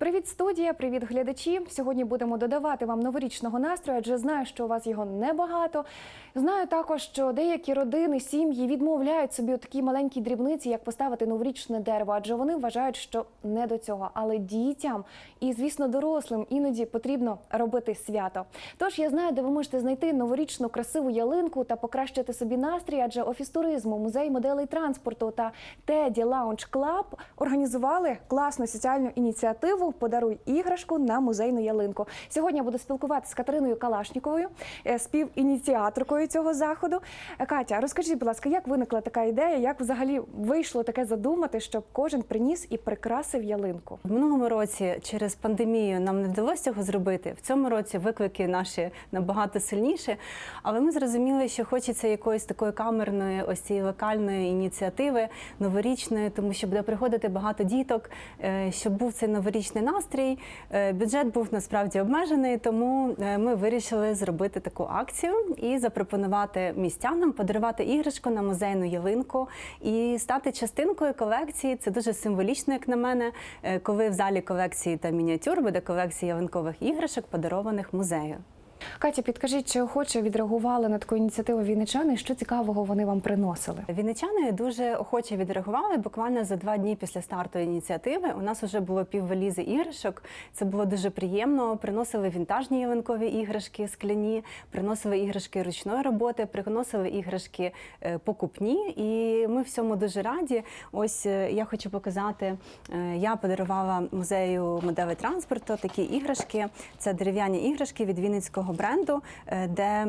Привіт, студія, привіт, глядачі. Сьогодні будемо додавати вам новорічного настрою, адже знаю, що у вас його небагато. Знаю також, що деякі родини, сім'ї відмовляють собі у такій маленькій дрібниці, як поставити новорічне дерево, адже вони вважають, що не до цього. Але дітям і, звісно, дорослим іноді потрібно робити свято. Тож я знаю, де ви можете знайти новорічну красиву ялинку та покращити собі настрій, адже офіс туризму, музей моделей транспорту та Теді Лаунч Клаб організували класну соціальну ініціативу Подаруй іграшку на музейну ялинку. Сьогодні я буду спілкуватися з Катериною Калашніковою, е, співініціаторкою цього заходу. Е, Катя, розкажіть, будь ласка, як виникла така ідея? Як взагалі вийшло таке задумати, щоб кожен приніс і прикрасив ялинку? В минулому році через пандемію нам не вдалося цього зробити. В цьому році виклики наші набагато сильніші. Але ми зрозуміли, що хочеться якоїсь такої камерної, ось цієї локальної ініціативи, новорічної, тому що буде приходити багато діток, е, щоб був цей новорічний настрій. Е, Бюджет був насправді обмежений, тому е, ми вирішили зробити таку акцію і запропонувати містянам подарувати іграшку на музейну ялинку і стати частинкою колекції. Це дуже символічно, як на мене, е, коли в залі колекції та мініатюр буде колекція ялинкових іграшок, подарованих музею. Катя, підкажіть, чи охоче відреагували на таку ініціативу вінничани? Що цікавого вони вам приносили? Вінничани дуже охоче відреагували. Буквально за два дні після старту ініціативи у нас вже було піввалізи іграшок. Це було дуже приємно. Приносили вінтажні ялинкові іграшки, скляні, приносили іграшки ручної роботи, приносили іграшки е, покупні. І ми всьому дуже раді. Ось е, я хочу показати. е, Я подарувала музею моделей транспорту такі іграшки. Це дерев'яні іграшки від Вінницького бренду, е, де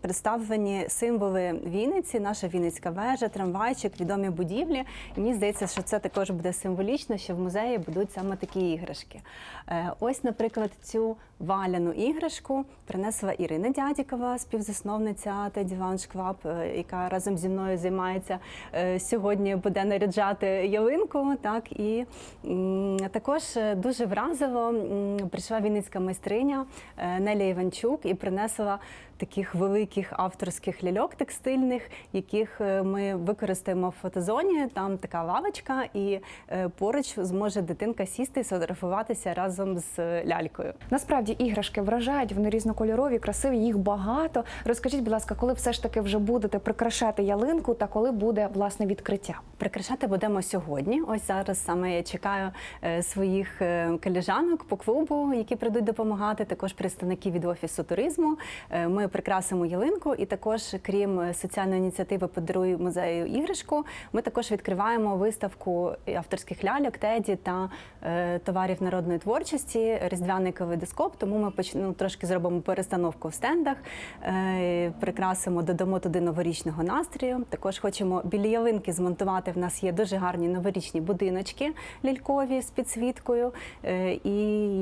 представлені символи Вінниці, наша Вінницька вежа, трамвайчик, відомі будівлі. Мені здається, що це також буде символічно, що в музеї будуть саме такі іграшки. Е, Ось, наприклад, цю валяну іграшку принесла Ірина Дядікова, співзасновниця Теді Lounge Club, яка разом зі мною займається е, сьогодні, буде наряджати ялинку. Так і також дуже вразиво м, прийшла вінницька майстриня е, Неля Іванчук і принесла таких великих авторських ляльок текстильних, яких е, ми використаємо в фотозоні. Там така лавочка, і е, поруч зможе дитинка сісти і сфотографуватися разом з е, лялькою. Насправді іграшки вражають, вони різнокольорові, красиві, їх багато. Розкажіть, будь ласка, коли все ж таки вже будете прикрашати ялинку та коли буде власне відкриття? Прикрашати будемо сьогодні. Ось зараз саме я чекаю своїх коліжанок по клубу, які прийдуть допомагати. Також представників від офісу туризму. Е, Ми прикрасимо ялинку, і також, крім соціальної ініціативи Подаруй музею іграшку. Ми також відкриваємо виставку авторських ляльок, теді та е, товарів народної творчості, різдвяний калейдоскоп. Тому ми почнемо трошки зробимо перестановку в стендах, е, прикрасимо, додамо туди новорічного настрою. Також хочемо біля ялинки змонтувати. В нас є дуже гарні новорічні будиночки лялькові з підсвіткою. І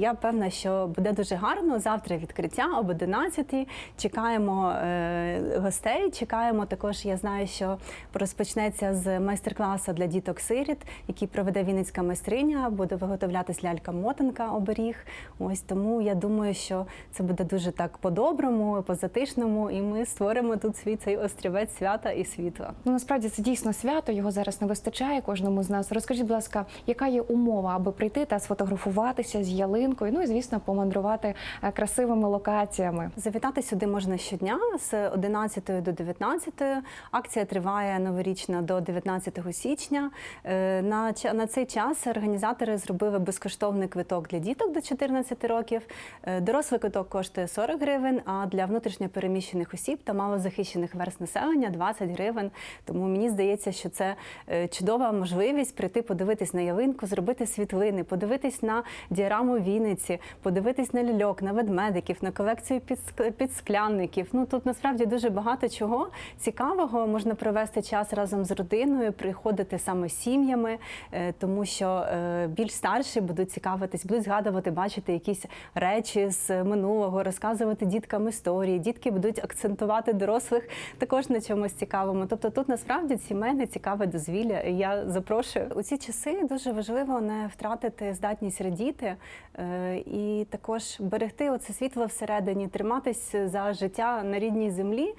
я певна, що буде дуже гарно. Завтра відкриття об 11 Чекаємо е, гостей. Чекаємо також. Я знаю, що розпочнеться з майстер-класу для діток сиріт, який проведе Вінницька майстриня. Буде виготовлятись лялька-мотанка оберіг. Ось тому я думаю, що це буде дуже так по-доброму, по-затишному, і ми створимо тут свій цей острівець свята і світла. Ну насправді це дійсно свято. Його зараз не вистачає кожному з нас. Розкажіть, будь ласка, яка є умова, аби прийти та сфотографуватися з ялинкою? Ну і звісно, помандрувати е, красивими локаціями. Завітати сюди можна щодня з 11 до 19. Акція триває новорічна до 19 січня. Е, На, на цей час організатори зробили безкоштовний квиток для діток до 14 років. Е, Дорослий квиток коштує 40 гривень, а для внутрішньопереміщених осіб та малозахищених верст населення 20 гривень. Тому мені здається, що це е, чудова можливість прийти подивитись на ялинку, зробити світлини, подивитись на діараму Вінниці, подивитись на ляльок, на ведмедиків, на колекцію підск- підсклянників. Ну тут насправді дуже багато чого цікавого. Можна провести час разом з родиною, приходити саме сім'ями, е, тому що е, більш старші будуть цікавитись, будуть згадувати, бачити якісь речі з минулого, розказувати діткам історії. Дітки будуть акцентувати дорослих також на чомусь цікавому. Тобто тут насправді сімейне цікаве дозвілля. Я запрошую у ці часи. Дуже важливо не втратити здатність радіти е, і також берегти оце світло всередині, триматись за життя. життя на рідній землі.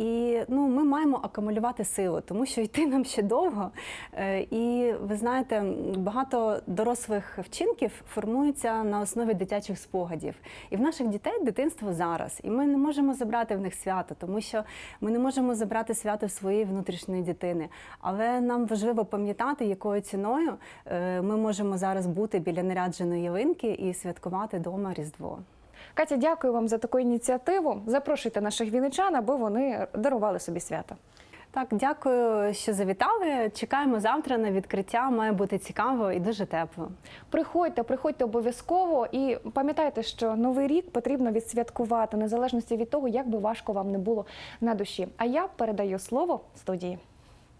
І ну, ми маємо акумулювати силу, тому що йти нам ще довго. Е, І ви знаєте, багато дорослих вчинків формуються на основі дитячих спогадів. І в наших дітей дитинство зараз. І ми не можемо забрати в них свято, тому що ми не можемо забрати свято своєї внутрішньої дитини. Але нам важливо пам'ятати, якою ціною е, ми можемо зараз бути біля нарядженої ялинки і святкувати дома Різдво. Катя, дякую вам за таку ініціативу. Запрошуйте наших вінничан, аби вони дарували собі свято. Так, дякую, що завітали. Чекаємо завтра на відкриття. Має бути цікаво і дуже тепло. Приходьте, приходьте обов'язково і пам'ятайте, що новий рік потрібно відсвяткувати, незалежності від того, як би важко вам не було на душі. А я передаю слово студії.